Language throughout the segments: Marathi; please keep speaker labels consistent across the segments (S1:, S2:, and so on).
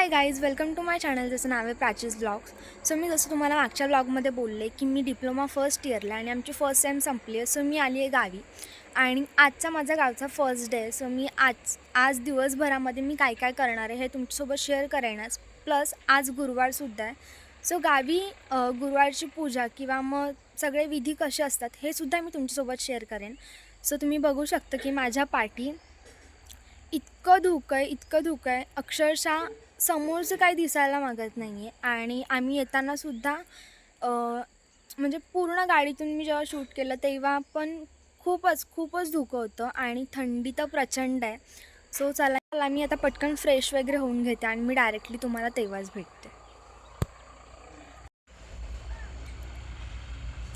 S1: Hi guys welcome to my channel जसं नाव आहे प्राचीज ब्लॉग्स सो मी जसं तुम्हाला मागच्या ब्लॉगमध्ये बोलले की मी डिप्लोमा फर्स्ट इयरला आणि आमची फर्स्ट सेम संपली आहे. सो मी आली आहे गावी. आणि आजचा माझा गावचा फर्स्ट डे आहे सो मी आज आज दिवसभरामध्ये मी काय काय करणार आहे हे तुमच्यासोबत शेअर करेनच. प्लस आज गुरुवारसुद्धा आहे. सो गावी गुरुवारची पूजा किंवा मग सगळे विधी कसे असतात हे सुद्धा मी तुमच्यासोबत शेअर करेन. सो तुम्ही बघू शकता की माझ्या पाठी इतकं धुकं आहे इतकं धुकं आहे. अक्षरशः समोरचं काही दिसायला मागत नाही आहे आणि आम्ही येतानासुद्धा म्हणजे पूर्ण गाडीतून मी जेव्हा शूट केलं तेव्हा पण खूपच खूपच धुकं होतं आणि थंडी तर प्रचंड आहे. सो चला चला मी आता पटकन फ्रेश वगैरे होऊन घेते आणि मी डायरेक्टली तुम्हाला तेव्हाच भेटते.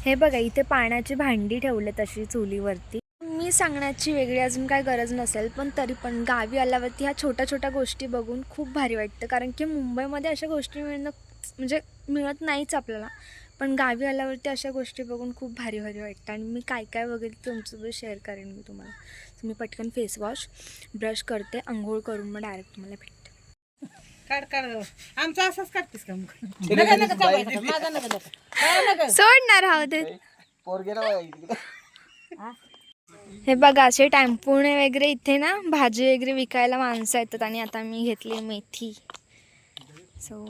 S1: हे बघा इथे पाण्याची भांडी ठेवले तशी चुलीवरती. मी सांगण्याची वेगळी अजून काय गरज नसेल पण तरी पण गावी आल्यावरती ह्या छोट्या छोट्या गोष्टी बघून खूप भारी वाटतं कारण की मुंबईमध्ये अशा गोष्टी मिळणं म्हणजे मिळत नाहीच आपल्याला पण गावी आल्यावरती अशा गोष्टी बघून खूप भारी भारी वाटतं आणि मी काय काय वगैरे तुमच्यासोबत शेअर करेन मी तुम्हाला So, मी पटकन फेस वॉश ब्रश करते आंघोळ करून मग डायरेक्ट तुम्हाला भेटते
S2: काढ काढ आमचा असाच काढतेस का मग नका नका चालवायचं. माझा नका नका. हा, नका.
S1: सोडणार आहोत ते. हे बघा असे टॅम्पोने वगैरे इथे ना भाजी वगैरे विकायला माणसं येतात आणि आता मी घेतली मेथी. सो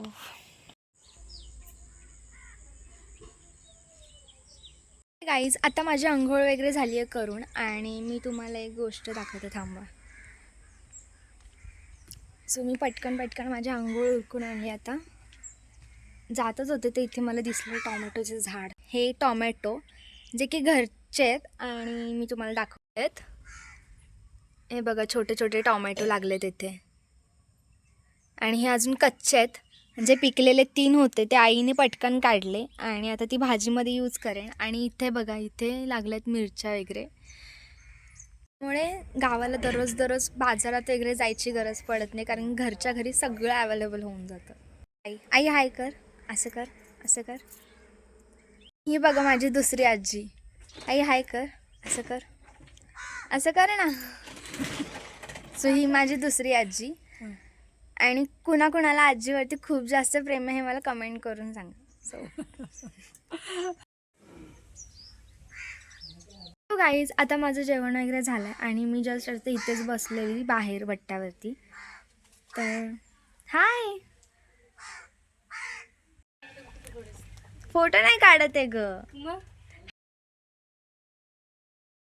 S1: गाईज आता माझी आंघोळ वगैरे झाली आहे करून आणि मी तुम्हाला एक गोष्ट दाखवते थांबा. सो मी पटकन पटकन माझी आंघोळ उरकून आणली आता. जातच होते ते इथे मला दिसलं टॉमॅटोचे झाड. हे टॉमॅटो जे की घर कच्चे आहेत आणि मी तुम्हाला दाखवत हे बघा छोटे छोटे टॉमॅटो लागलेत इथे. आणि हे अजून कच्चे आहेत. जे पिकलेले तीन होते ते आईने पटकन काढले आणि आता ती भाजीमध्ये यूज करेन. आणि इथे बघा इथे लागल्यात मिरच्या वगैरे. त्यामुळे गावाला दररोज दररोज बाजारात वगैरे जायची गरज पडत नाही कारण घरच्या घरी सगळं अवेलेबल होऊन जातं. आई आई हाय कर. असं कर असं कर. ही बघा माझी दुसरी आजी. आई हाय कर. असं कर. असं कर ना. सो ही माझी दुसरी आजी. आणि कुणाकुणाला आजीवरती खूप जास्त प्रेम आहे हे मला कमेंट करून सांगा. सो गाईज आता माझं जेवण वगैरे झालं आहे आणि मी जस्ट आता इथेच बसलेली बाहेर बट्ट्यावरती. तर हाय फोटो नाही काढत आहे ग.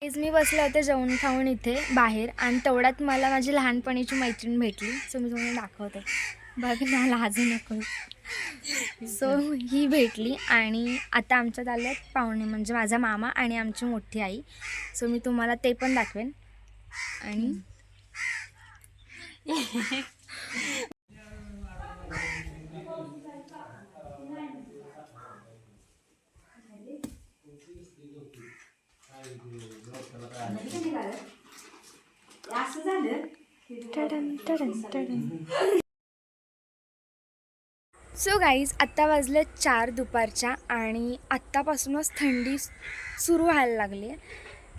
S1: आज मी बसले होते जेवण खाऊन इथे बाहेर आणि तेवढ्यात मला माझी लहानपणीची मैत्रीण भेटली. सो मी तुम्हाला दाखवते. बघ ना लाजू नको सो ही भेटली आणि आता आमच्यात आले आहेत पाहुणे म्हणजे माझा मामा आणि आमची मोठी आई. सो मी तुम्हाला ते पण दाखवेन. आणि असं झालं सो गाईज आत्ता वाजले चार दुपारच्या आणि आत्तापासूनच थंडी सुरू व्हायला लागली आहे.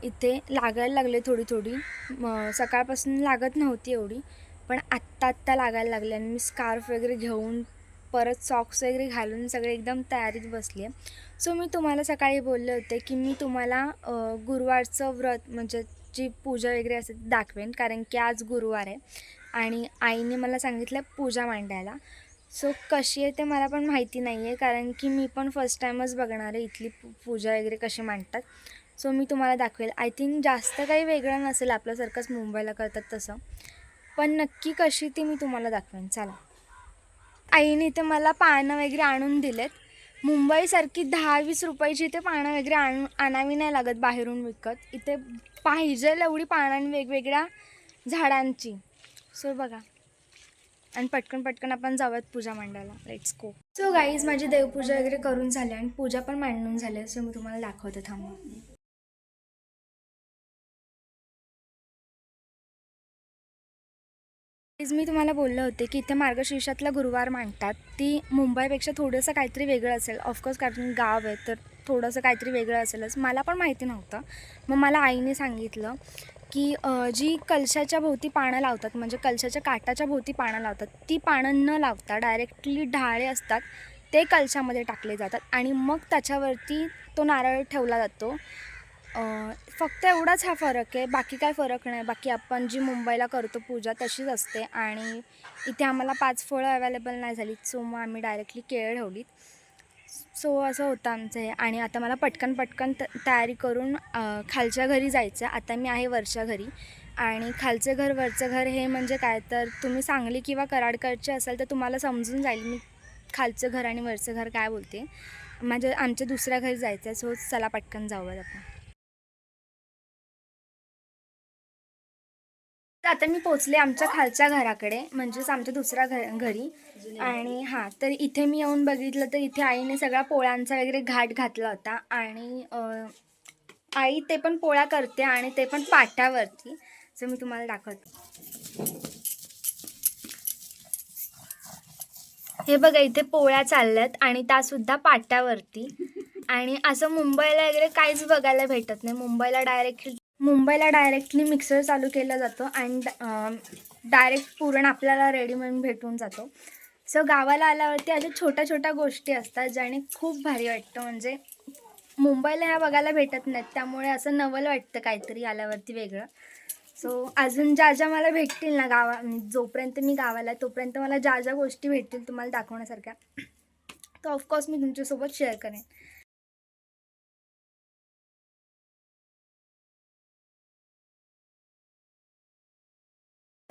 S1: इथे लागायला लागले थोडी थोडी. म सकाळपासून लागत नव्हती एवढी पण आत्ता आत्ता लागायला लागले आणि मी स्कार्फ वगैरे घेऊन परत सॉक्स वगैरे घालून सगळे एकदम तयारीत बसली आहे. सो मी तुम्हाला सकाळी बोलले होते की मी तुम्हाला गुरुवारचं व्रत म्हणजे जी पूजा वगैरे असते ती दाखवेन. कारण की आज गुरुवार आहे आणि आईने मला सांगितलं पूजा मांडायला. सो कशी आहे ते मला पण माहिती नाही आहे कारण की मी पण फर्स्ट टाईमच बघणार आहे इथली पू पूजा वगैरे कशी मांडतात. सो मी तुम्हाला दाखवेल. आय थिंक जास्त काही वेगळं नसेल. आपल्यासारखंच मुंबईला करतात तसं. पण नक्की कशी ती मी तुम्हाला दाखवेन. चला. आईने इथे मला पानं वगैरे आणून दिलेत. मुंबईसारखी दहा वीस रुपयाची इथे पानं वगैरे आणून आणावी नाही लागत बाहेरून विकत. इथे पाहिजे एवढी पानं वेगवेगळ्या झाडांची. सो बघा. आणि पटकन पटकन आपण जाऊयात पूजा मांडायला लेट्स गो सो गाईज माझी देवपूजा वगैरे करून झाली आणि पूजा पण मांडून झाली. सो मी तुम्हाला दाखवते थांबा. आज मी तुम्हाला बोलले होते की इथे मार्गशीर्षातला गुरुवार मांडतात. ती मुंबईपेक्षा थोडंसं काहीतरी वेगळं असेल. ऑफकोर्स कारण गाव आहे तर थोडंसं काहीतरी वेगळं असेलच. मला पण माहिती नव्हतं. मग मला आईने सांगितलं की जी कलशाच्या भोवती पानं लावतात म्हणजे कलशाच्या काटाच्या भोवती पानं लावतात ती पानं न लावता डायरेक्टली ढाळे असतात ते कलशामध्ये टाकले जातात आणि मग त्याच्यावरती तो नारळ ठेवला जातो. फक्त एवढाच हा फरक आहे. बाकी काय फरक नाही. बाकी आपण जी मुंबईला करतो पूजा तशीच असते. आणि इथे आम्हाला पाच फळं अवेलेबल नाही झाली. सो मग आम्ही डायरेक्टली केळ ठेवलीत. सो असं होतं आमचं हे. आणि आता मला पटकन पटकन त तयारी करून खालच्या घरी जायचं आता मी आहे वरच्या घरी. आणि खालचं घर वरचं घर हे म्हणजे काय? तर तुम्ही सांगली किंवा कराडकडचे असाल तर तुम्हाला समजून जाईल मी खालचं घर आणि वरचं घर काय बोलते. म्हणजे आमच्या दुसऱ्या घरी जायचं आहे. सो चला पटकन जाऊयात आपण. तर आता मी पोचले आमच्या खालच्या घराकडे म्हणजेच आमच्या दुसऱ्या घर घरी. आणि हां तर इथे मी येऊन बघितलं तर इथे आईने सगळा पोळ्यांचा वगैरे घाट घातला होता. आणि आई ते पण पोळ्या करते आणि ते पण पाट्यावरती जर मी तुम्हाला दाखवते. हे बघा इथे पोळ्या चालल्यात आणि त्यासुद्धा पाट्यावरती आणि असं मुंबईला वगैरे काहीच बघायला भेटत नाही. मुंबईला डायरेक्ट मुंबईला डायरेक्टली मिक्सर चालू केला जातो अँड डायरेक्ट पुरण आपल्याला रेडीमेड भेटून जातो. सो गावाला आल्यावरती अशा छोट्या छोट्या गोष्टी असतात ज्याने खूप भारी वाटतं. म्हणजे मुंबईला ह्या बघायला भेटत नाहीत. त्यामुळे असं नवल वाटतं काहीतरी आल्यावरती वेगळं. सो अजून ज्या ज्या मला भेटतील ना गावा जोपर्यंत मी गावाला आहे तोपर्यंत मला ज्या ज्या गोष्टी भेटतील तुम्हाला दाखवण्यासारख्या तर ऑफकोर्स मी तुमच्यासोबत शेअर करेन.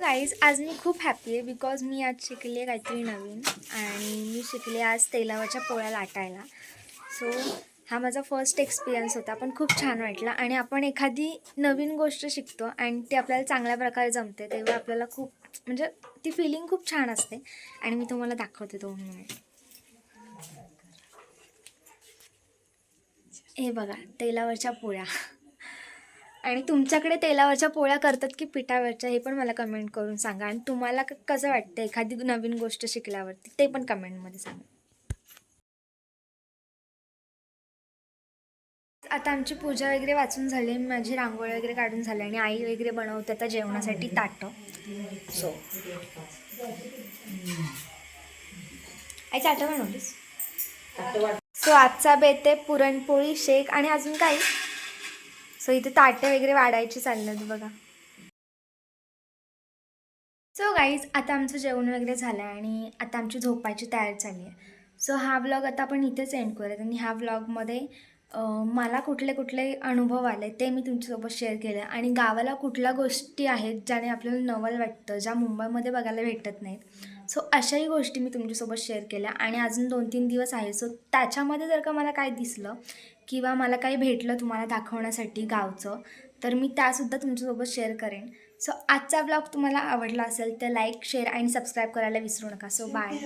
S1: गाईज आज मी खूप हॅप्पी आहे बिकॉज मी आज शिकले काहीतरी नवीन आणि मी शिकले आज तेलावरच्या पोळ्या लाटायला. सो हा माझा फर्स्ट एक्सपिरियन्स होता पण खूप छान वाटला. आणि आपण एखादी नवीन गोष्ट शिकतो आणि ती आपल्याला चांगल्या प्रकारे जमते तेव्हा आपल्याला खूप म्हणजे ती फिलिंग खूप छान असते. आणि मी तुम्हाला दाखवते दोन मिनिट हे बघा तेलावरच्या पोळ्या. आणि तुमच्याकडे तेलावरच्या पोळ्या करतात की पिठावरच्या हे पण मला कमेंट करून सांगा. आणि तुम्हाला कसं वाटतं एखादी नवीन गोष्ट शिकल्यावरती ते पण कमेंटमध्ये सांगा. आता आमची पूजा वगैरे वाचून झाली माझी रांगोळी वगैरे काढून झाली आणि आई वगैरे बनवते आता जेवणासाठी ताटं. सो आई ताटं बनवलीस? सो आजचा बेत आहे पुरणपोळी शेक आणि अजून काही? सो इथे ताटे वगैरे वाढायची चाललं बघा. सो गाईज आता आमचं जेवण वगैरे झालं आहे आणि आता आमची झोपायची तयारी चालली आहे. सो हा ब्लॉग आता आपण इथेच एंड करूयात आणि ह्या ब्लॉगमध्ये मला कुठले कुठले अनुभव आले ते मी तुमच्यासोबत शेअर केले आणि गावाला कुठल्या गोष्टी आहेत ज्याने आपल्याला नवल वाटतं ज्या मुंबईमध्ये बघायला भेटत नाहीत? सो अशाही गोष्टी मी तुमच्यासोबत शेअर केल्या आणि अजून दोन तीन दिवस आहे. सो त्याच्यामध्ये जर का मला काय दिसलं किंवा मला काही भेटलं तुम्हाला दाखवण्यासाठी गावचं तर मी त्यासुद्धा तुमच्यासोबत शेअर करेन. सो आजचा ब्लॉग तुम्हाला आवडला असेल तर लाईक शेअर आणि सबस्क्राईब करायला विसरू नका. So bye